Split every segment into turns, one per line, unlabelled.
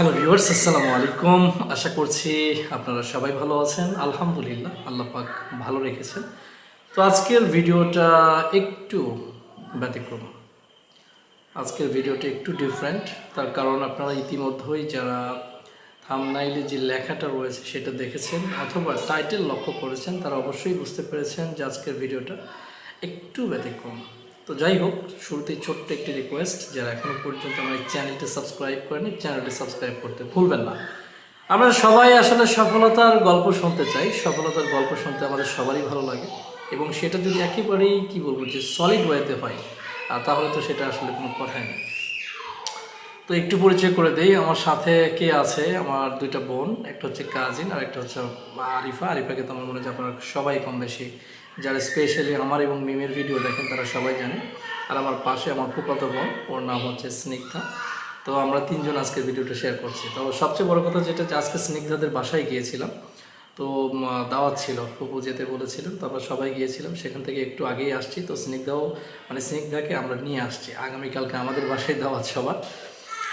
Hello viewers আসসালামু আলাইকুম। আশা করছি আপনারা সবাই ভালো আছেন। আলহামদুলিল্লাহ, আল্লাহ পাক ভালো রেখেছেন। তো আজকের ভিডিওটা একটু ব্যতিক্রম। আজকের ভিডিওটা একটু ডিফারেন্ট তার কারণ আপনারা ইতিমধ্যেই যারা থামনাইলে যে লেখাটা রয়েছে সেটা দেখেছেন অথবা টাইটেল লক্ষ্য করেছেন, তারা অবশ্যই বুঝতে পেরেছেন যে আজকের ভিডিওটা একটু ব্যতিক্রম। তো যাই হোক, শুরুতেই ছোট্ট একটি রিকোয়েস্ট যারা এখনও পর্যন্ত আমার এই চ্যানেলটি সাবস্ক্রাইব করেনি চ্যানেলটি সাবস্ক্রাইব করতে ভুলবেন না। আমরা সবাই আসলে সফলতার গল্প শুনতে চাই। সফলতার গল্প শুনতে আমাদের সবারই ভালো লাগে। এবং সেটা যদি একেবারেই, কি বলব, যে সলিড ওয়েতে হয় তাহলে তো সেটা আসলে কোনো কথাই নেই। তো একটু পরিচয় করে দেই। আমার সাথে কে আছে? আমার দুইটা বোন, একটা হচ্ছে কাজিন আর একটা হচ্ছে আরিফা। আরিফাকে তো আমার মনে যে আপনারা সবাই কম বেশি যারা স্পেশালি আমার এবং মিমের ভিডিও দেখেন, তারা সবাই জানে। আর আমার পাশে আমার ফুফাতো বোন, ওর নাম হচ্ছে স্নিগ্ধা। তো আমরা তিনজন আজকে ভিডিওটা শেয়ার করছি। তো সবচেয়ে বড় কথা যেটা যে আজকে স্নিগ্ধাদের বাসায় গিয়েছিলাম, তো দাওয়াত ছিল ফুপু যেতে বলেছিলেন তারপর সবাই গিয়েছিলাম। সেখান থেকে একটু আগেই আসছি। তো স্নিগ্ধাও মানে স্নিগ্ধাকে আমরা নিয়ে আসছি। আগামীকালকে আমাদের বাসায় দাওয়াত সবার।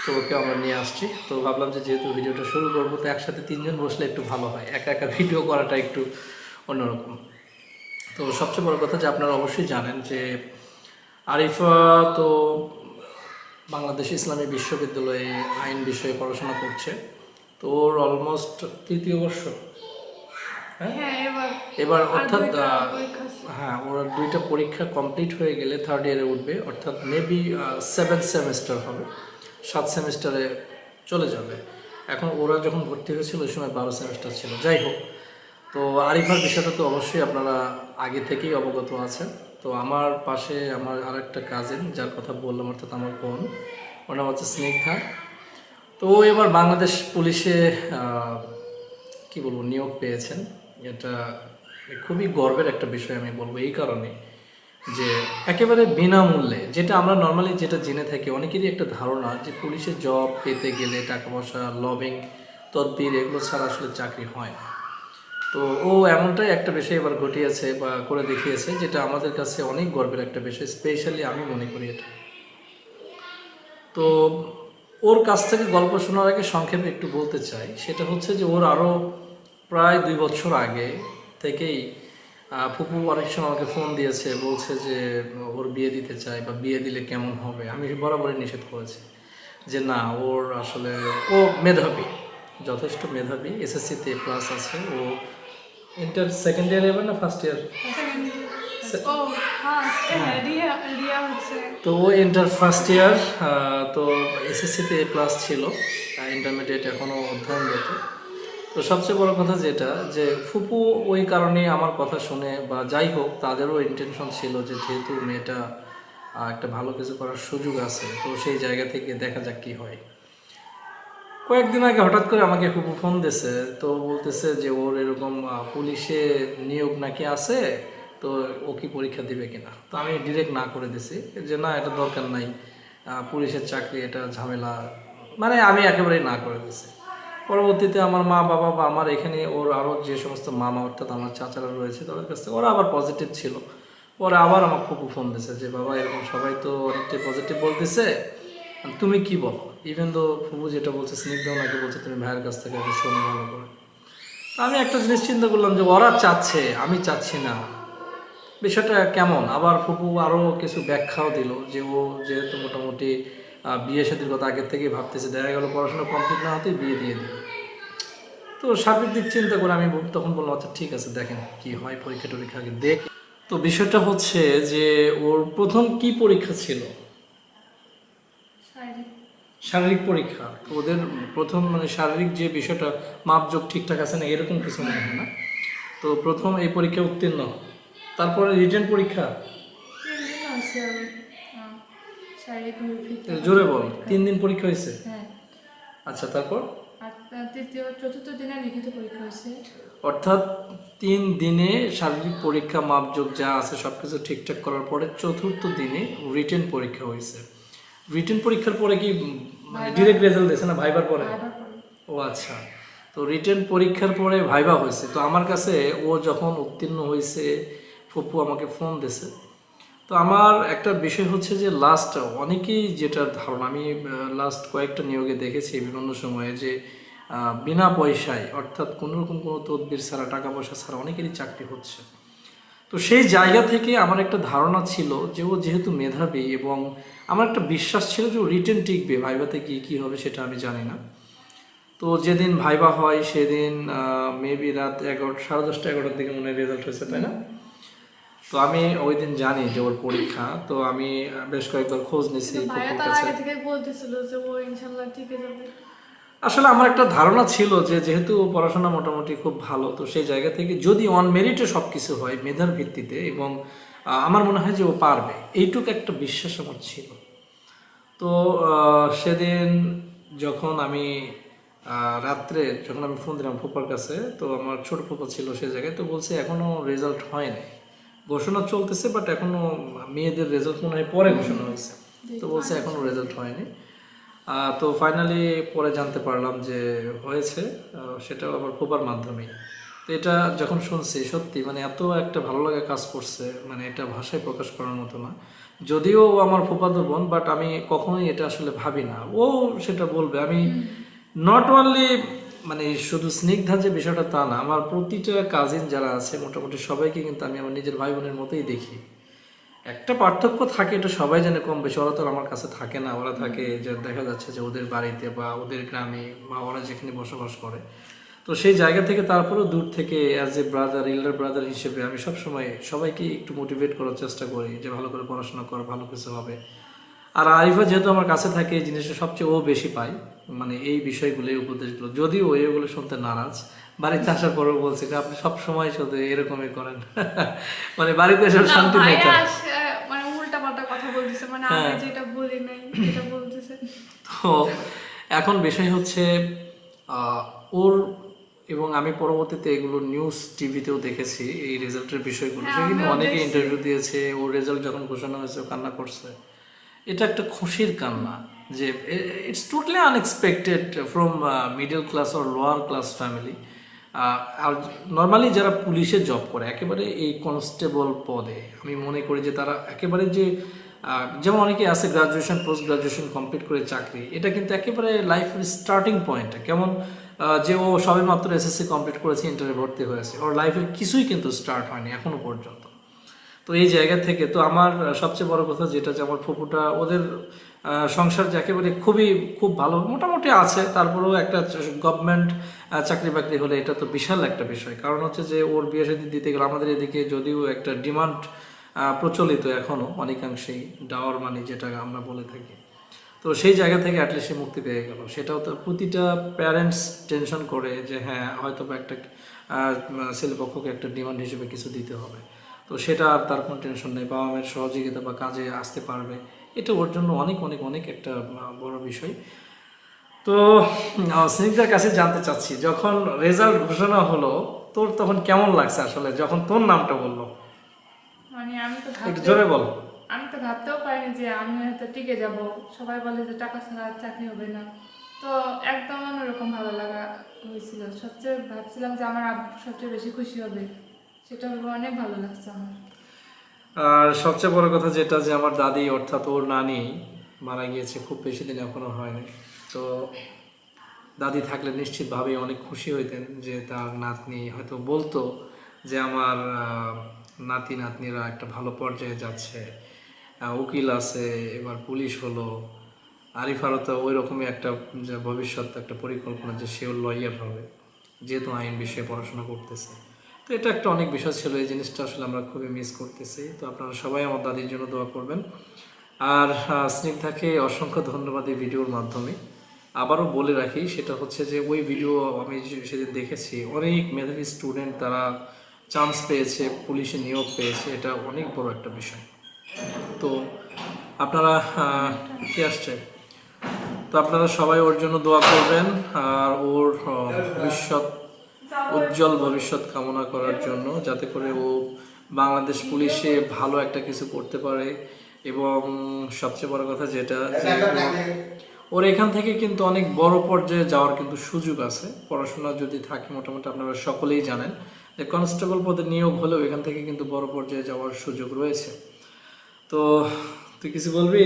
তো ওকে আমরা নিয়ে আসছি। তো ভাবলাম যে যেহেতু ভিডিওটা শুরু করব, তো একসাথে তিনজন বসলে একটু ভালো হয়। একা একা ভিডিও করাটা একটু অন্যরকম। তো সবচেয়ে বড় কথা যে আপনারা অবশ্যই জানেন যে আরিফা তো বাংলাদেশ ইসলামী বিশ্ববিদ্যালয়ে আইন বিষয়ে পড়াশোনা করছে। তো ওর অলমোস্ট তৃতীয় বর্ষ। হ্যাঁ?
হ্যাঁ এবার
অর্থাৎ। হ্যাঁ ওর দুইটা পরীক্ষা কমপ্লিট হয়ে গেলে থার্ড ইয়ারে উঠবে। অর্থাৎ মেবি সেভেন সেমিস্টার হবে। সাত সেমিস্টারে চলে যাবে। এখন ওরা যখন ভর্তি হয়েছিল ওই সময় বারো সেমিস্টার ছিল। যাই হোক তো আরিফার বিষয়টা তো অবশ্যই আপনারা আগে থেকেই অবগত আছেন। তো আমার পাশে আমার আর একটা কাজিন যার কথা বললাম অর্থাৎ আমার বোন ওর নাম হচ্ছে স্নিগ্ধা তো এবার বাংলাদেশ পুলিশে কি বলব, নিয়োগ পেয়েছেন। এটা খুবই গর্বের একটা বিষয় আমি বলব এই কারণে যে একেবারে বিনামূল্যে যেটা আমরা নর্মালি যেটা জেনে থাকি, অনেকেরই একটা ধারণা যে পুলিশে জব পেতে গেলে টাকা পয়সা লবিং তদবির, এগুলো ছাড়া আসলে চাকরি হয় না। তো ও এমনটাই একটা বিষয় এবার ঘটিয়েছে বা করে দেখিয়েছে, যেটা আমাদের কাছে অনেক গর্বের একটা বিষয় স্পেশালি আমি মনে করি এটা। তো ওর কাছ থেকে গল্প শোনার আগে সংক্ষেপে একটু বলতে চাই, সেটা হচ্ছে যে ওর আরও প্রায় দুই বছর আগে থেকেই ফুপু অনেক সময় আমাকে ফোন দিয়েছে, বলছে যে ওর বিয়ে দিতে চাই বা বিয়ে দিলে কেমন হবে? আমি বরাবরই নিষেধ করেছি যে না, ওর আসলে, ও মেধাবী, যথেষ্ট মেধাবী এসএসসিতে প্লাস আছে, ও ইন্টার সেকেন্ড ইয়ার এবার না ফার্স্ট ইয়ার
রিয়া হচ্ছে।
তো ও ইন্টার ফার্স্ট ইয়ার তো এসএসসিতে এ প্লাস ছিল ইন্টারমিডিয়েট এখনও অধ্যয়ন অধ্যয়নরত তো সবচেয়ে বড় কথা যেটা যে ফুপু ওই কারণে আমার কথা শুনে বা যাই হোক তাদেরও ইন্টেনশন ছিল যে যেহেতু মেয়েটা একটা ভালো কিছু করার সুযোগ আছে তো সেই জায়গা থেকে দেখা যাক কি হয়। কয়েকদিন আগে হঠাৎ করে আমাকে ফুপু ফোন দিছে তো বলতেছে যে ওর এরকম পুলিশে নিয়োগ নাকি আছে, তো ও কি পরীক্ষা দিবে কিনা? তো আমি ডিরেক্ট না করে দিছি, যে না, এটা দরকার নাই পুলিশের চাকরি, এটা ঝামেলা মানে আমি একেবারেই না করে দিছি। পরবর্তীতে আমার মা বাবা বা আমার এখানে ওর আরও যে সমস্ত মামা, অর্থাৎ আমার চাচারা রয়েছে, তাদের কাছ থেকে ওরা আবার পজিটিভ ছিল। ওরা আবার আমার ফুপু ফোন দিছে যে, বাবা, এরকম সবাই তো অনেকটাই পজিটিভ বলতেছে তুমি কি বলো? ইভেন তো ফুপু যেটা বলছে, স্নিগ্ধ ওনাকে বলছে, তুমি ভাইয়ের কাছ থেকে আগে শোনো ভালো করে। আমি একটা জিনিস চিন্তা করলাম যে, ওরা চাচ্ছে, আমি চাচ্ছি না। বিষয়টা কেমন? আবার ফুপু আরও কিছু ব্যাখ্যাও দিল যে, ও যেহেতু মোটামুটি বিয়ে সাথীর কথা আগের থেকেই ভাবতেছে, দেখা গেল পড়াশোনা কমপ্লিট না হতেই বিয়ে দিয়ে দিল। তো সার্বিক দিক চিন্তা করে আমি তখন বললাম আচ্ছা ঠিক আছে, দেখেন কি হয় পরীক্ষা টরীক্ষা আগে দেখ। তো বিষয়টা হচ্ছে যে, ওর প্রথম কি পরীক্ষা ছিল?
শারীরিক
পরীক্ষা ওদের প্রথম মানে শারীরিক যে বিষয়টা মাপযোগ ঠিকঠাক আছে না এরকম কিছু মনে হয় না। তো প্রথম এই পরীক্ষা উত্তীর্ণ তারপরে রিটেন পরীক্ষা? জোরে বল তিন দিন পরীক্ষা হয়েছে?
হ্যাঁ।
আচ্ছা তারপর?
তৃতীয় চতুর্থ দিনে লিখিত পরীক্ষা হয়েছে।
অর্থাৎ তিন দিনে শারীরিক পরীক্ষা মাপযোগ যা আছে সব কিছু ঠিকঠাক করার পরে চতুর্থ দিনে রিটেন পরীক্ষা হয়েছে। রিটেন পরীক্ষার পরে কি মানে ডিরেক্ট রেজাল্ট দিয়েছে না ভাইবার পরে? ও আচ্ছা। তো রিটেন পরীক্ষার পরে ভাইবা হয়েছে। তো আমার কাছে ও যখন উত্তীর্ণ হয়েছে ফুপু আমাকে ফোন দিছে তো আমার একটা বিষয় হচ্ছে যে লাস্ট অনেকেই যেটা ধারণা আমি লাস্ট কয়েকটা নিয়োগে দেখেছি বিভিন্ন সময়ে যে বিনা পয়সায় অর্থাৎ কোনোরকম কোনো তদবির ছাড়া টাকা পয়সা ছাড়া অনেকেরই চাকরি হচ্ছে। তো সেই জায়গা থেকে আমার একটা ধারণা ছিল যে ও যেহেতু মেধাবী এবং আমার একটা বিশ্বাস ছিল যে ও রিটেন টিকবে ভাইভাতে গিয়ে কী হবে সেটা আমি জানি না। তো যেদিন ভাইবা হয় সেদিন মেবি রাত এগারোটা সাড়ে দশটা এগারোটার দিকে মনে রেজাল্ট হয়েছে তাই না? তো আমি ওই দিন জানি যে ওর পরীক্ষা তো আমি বেশ কয়েকবার খোঁজ নিয়েছি
বলতেছিল যে ও যাবে।
আসলে আমার একটা ধারণা ছিল যে যেহেতু পড়াশোনা মোটামুটি খুব ভালো তো সেই জায়গা থেকে যদি অন মেরিটে সব কিছু হয় মেধার ভিত্তিতে এবং আমার মনে হয় যে ও পারবে এইটুকু একটা বিশ্বাস আমার ছিল। তো সেদিন যখন আমি রাত্রে যখন আমি ফোন দিলাম ফুপার কাছে তো আমার ছোট ফুপা ছিল সে জায়গায় তো বলছে এখনও রেজাল্ট হয়নি ঘোষণা চলতেছে বাট এখনও মেয়েদের রেজাল্ট মনে হয় পরে ঘোষণা হয়েছে। তো বলছে এখনও রেজাল্ট হয়নি। তো ফাইনালি পরে জানতে পারলাম যে হয়েছে সেটাও আবার ফুপার মাধ্যমে। তো এটা যখন শুনছি সত্যি মানে এত একটা ভালো লাগা কাজ করছে মানে এটা ভাষায় প্রকাশ করার মতো না। যদিও ও আমার ফুপাতো বোন বাট আমি কখনোই এটা আসলে ভাবি না। ও সেটা বলবে। আমি নট অনলি মানে শুধু স্নিগ্ধা যে বিষয়টা তা না আমার প্রতিটা কাজিন যারা আছে মোটামুটি সবাইকে কিন্তু আমি আমার নিজের ভাই বোনের মতোই দেখি। একটা পার্থক্য থাকে এটা সবাই জানে কম বেশি ওরা তো আমার কাছে থাকে না ওরা থাকে যে দেখা যাচ্ছে যে ওদের বাড়িতে বা ওদের গ্রামে বা ওরা যেখানে বসবাস করে। তো সেই জায়গা থেকে তারপরেও দূর থেকে as a brother elder brother হিসেবে আমি সবসময় সবাইকে একটু মোটিভেট করার চেষ্টা করি যে ভালো করে পড়াশোনা কর ভালো কিছু হবে। আর আরিফা যেহেতু আমার কাছে থাকে এই জিনিসটা সবচেয়ে ও বেশি পায় মানে এই বিষয়গুলো এই উপদেশগুলো যদিও এগুলো শুনতে নারাজ। বাড়িতে আসার পরেও বলছে যে আপনি সব সময় শুধু এরকমই করেন। মানে বাড়িতে এসে
না,
শান্তি নেই।
মানে উল্টা পাল্টা কথা বলতেছে মানে আমি
হ্যাঁ।
যেটা বলি নাই এটা বলতেছে।
তো এখন বিষয় হচ্ছে ওর এবং আমি পরবর্তীতে এগুলো নিউজ টিভিতেও দেখেছি এই রেজাল্টের বিষয়গুলো। সেখানে অনেকে ইন্টারভিউ দিয়েছে ওর রেজাল্ট যখন ঘোষণা হয়েছে ও কান্না করছে। এটা একটা খুশির কান্না যে it's totally unexpected from middle class or lower class family R normally যারা পুলিশে জব করে, একেবারে এই কনস্টেবল পদে, আমি মনে করি যে তারা একেবারে যে যেমন অনেকে আছে গ্রাজুয়েশন পোস্ট গ্রাজুয়েশন কমপ্লিট করে চাকরি, এটা কিন্তু একেবারে লাইফের স্টার্টিং পয়েন্ট কেমন যে, ও সবে মাত্র এসএসসি কমপ্লিট করেছে ইন্টারে ভর্তি হয়েছে, ওর লাইফের কিছুই কিন্তু স্টার্ট হয়নি এখনও পর্যন্ত। তো এই জায়গা থেকে, তো আমার সবচেয়ে বড় কথা যেটা যে আমার ফুপুটা ওদের সংসার যে একেবারে খুবই, খুব ভালো, মোটামুটি আছে। তারপরেও একটা গভর্নমেন্ট চাকরি বাকরি হলে এটা তো বিশাল একটা বিষয়। কারণ হচ্ছে যে ওর বিয়ে শাদী দিতে গেলে আমাদের এদিকে যদিও একটা ডিমান্ড প্রচলিত এখনও অনেকাংশেই ডাওয়ার মানি যেটা আমরা বলে থাকি। তো সেই জায়গা থেকে অ্যাটলিস্ট মুক্তি পেয়ে গেল। সেটাও তো প্রতিটা প্যারেন্টস টেনশন করে যে হ্যাঁ হয়তো বা একটা ছেলেপক্ষকে একটা ডিমান্ড হিসেবে কিছু দিতে হবে। তো সেটা আর তার কোনো টেনশন নেই বাবা মায়ের সহযোগিতা বা কাজে আসতে পারবে। এটা ওর জন্য অনেক অনেক অনেক একটা বড় বিষয়। তো স্নিগ্ধার কাছে জানতে চাচ্ছি যখন রেজাল্ট ঘোষণা হলো তোর তখন কেমন লাগছে আসলে যখন তোর নামটা বলল?
মানে আমি তো
একটু জোরে বল।
আমি তো ভাবতেও পারিনি যে আমি হয়তো টিকে যাব। সবাই বলে যে টাকা ছাড়া আর চাকরি হবে না। তো একদম অন্যরকম ভালো লাগা হয়েছিল। সবচেয়ে ভাবছিলাম যে আমার আব্বু সবচেয়ে বেশি খুশি হবে। সেটা অনেক ভালো লাগছে
আর সবচেয়ে বড় কথা যেটা যে আমার দাদি অর্থাৎ ওর নানি মারা গিয়েছে, খুব বেশি দিন এখনও হয়নি। তো দাদি থাকলে নিশ্চিতভাবেই অনেক খুশি হইতেন যে তার নাতনি হয়তো বলতো যে আমার নাতি নাতনিরা একটা ভালো পর্যায়ে যাচ্ছে উকিল আছে, এবার পুলিশ হলো। আরিফারও তো ওই রকমই একটা ভবিষ্যৎ, একটা পরিকল্পনা যে সেও লয়ার হবে, যেহেতু আইন বিষয়ে পড়াশোনা করতেছে। তো এটা একটা অনেক বিষয় ছিল, এই জিনিসটা আসলে আমরা খুবই মিস করতেছি। তো আপনারা সবাই আমার দাদির জন্য দোয়া করবেন। আর স্নিগ্ধাকে অসংখ্য ধন্যবাদ এই ভিডিওর মাধ্যমে। আবারও বলে রাখি, সেটা হচ্ছে যে ওই ভিডিও আমি সেদিন দেখেছি, অনেক মেধাবী স্টুডেন্ট তারা চান্স পেয়েছে পুলিশে নিয়োগ পেয়েছে, এটা অনেক বড় একটা বিষয়। তো আপনারা কি আসছে? তো আপনারা সবাই ওর জন্য দোয়া করবেন, আর ওর ভবিষ্যৎ উজ্জ্বল ভবিষ্যৎ কামনা করার জন্য যাতে করে ও বাংলাদেশ পুলিশে ভালো একটা কিছু করতে পারে। এবং সবচেয়ে বড় কথা যেটা ওর এখান থেকে কিন্তু অনেক বড় পর্যায়ে যাওয়ার কিন্তু সুযোগ আছে। পড়াশোনা যদি থাকে মোটামুটি আপনারা সকলেই জানেন যে কনস্টেবল পদে নিয়োগ হলেও এখান থেকে কিন্তু বড় পর্যায়ে যাওয়ার সুযোগ রয়েছে। তো তুই কিছু বলবি?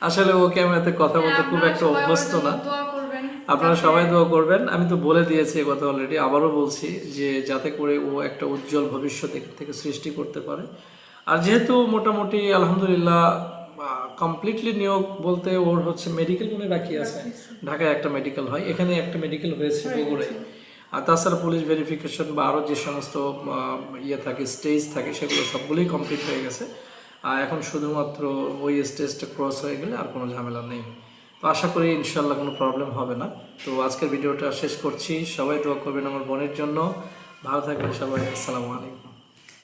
আসলে ও ক্যামেরাতে কথা বলতে খুব একটা অভ্যস্ত না। আপনারা সবাই দোয়া করবেন। আমি তো বলে দিয়েছি কথা অলরেডি আবারও বলছি যে যাতে করে ও একটা উজ্জ্বল ভবিষ্যৎ এখান থেকে সৃষ্টি করতে পারে। আর যেহেতু মোটামুটি আলহামদুলিল্লাহ কমপ্লিটলি নিয়োগ বলতে ওর হচ্ছে মেডিকেল মনে বাকি আছে। ঢাকায় একটা মেডিকেল হয় এখানে একটা মেডিকেল হয়েছে বগুড়ায়। আর তাছাড়া পুলিশ ভেরিফিকেশন বা আরও যে সমস্ত ইয়ে থাকে স্টেজ থাকে সেগুলো সবগুলোই কমপ্লিট হয়ে গেছে। আর এখন শুধুমাত্র ওই স্টেজটা ক্রস হয়ে গেলে আর কোনো ঝামেলা নেই। আশা করি ইনশাল্লাহ কোনো প্রবলেম হবে না। তো আজকের ভিডিওটা শেষ করছি। সবাই দোয়া করবেন আমার বোনের জন্য। ভালো থাকবেন সবাই। আসসালামু আলাইকুম।